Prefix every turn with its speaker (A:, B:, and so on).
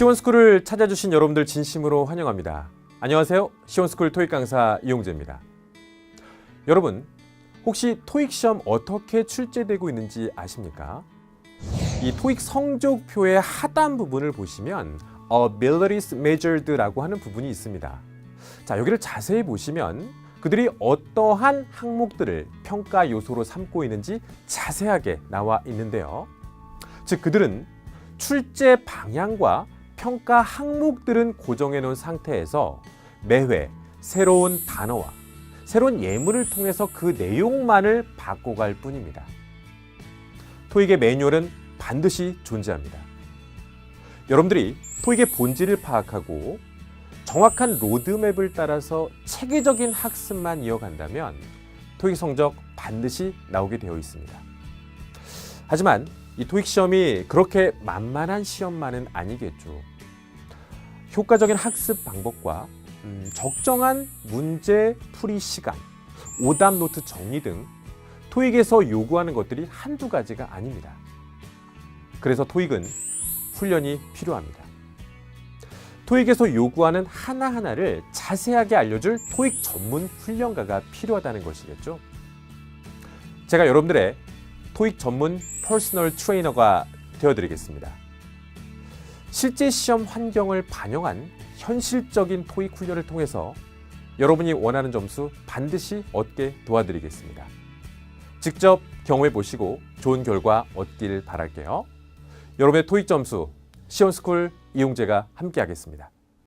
A: 시원스쿨을 찾아주신 여러분들 진심으로 환영합니다. 안녕하세요. 시원스쿨 토익 강사 이용재입니다. 여러분, 혹시 토익 시험 어떻게 출제되고 있는지 아십니까? 이 토익 성적표의 하단 부분을 보시면 abilities measured라고 하는 부분이 있습니다. 자, 여기를 자세히 보시면 그들이 어떠한 항목들을 평가 요소로 삼고 있는지 자세하게 나와 있는데요. 즉 그들은 출제 방향과 평가 항목들은 고정해 놓은 상태에서 매회 새로운 단어와 새로운 예문을 통해서 그 내용만을 바꿔갈 뿐입니다. 토익의 매뉴얼은 반드시 존재합니다. 여러분들이 토익의 본질을 파악하고 정확한 로드맵을 따라서 체계적인 학습만 이어간다면 토익 성적 반드시 나오게 되어 있습니다. 하지만 이 토익 시험이 그렇게 만만한 시험만은 아니겠죠. 효과적인 학습 방법과 음, 적정한 문제 풀이 시간, 오답 노트 정리 등 토익에서 요구하는 것들이 한두 가지가 아닙니다. 그래서 토익은 훈련이 필요합니다. 토익에서 요구하는 하나하나를 자세하게 알려줄 토익 전문 훈련가가 필요하다는 것이겠죠. 제가 여러분들의 토익 전문 퍼스널 트레이너가 되어드리겠습니다. 실제 시험 환경을 반영한 현실적인 토익 훈련을 통해서 여러분이 원하는 점수 반드시 얻게 도와드리겠습니다. 직접 경험해 보시고 좋은 결과 얻길 바랄게요. 여러분의 토익 점수 시온스쿨 이용재가 함께하겠습니다.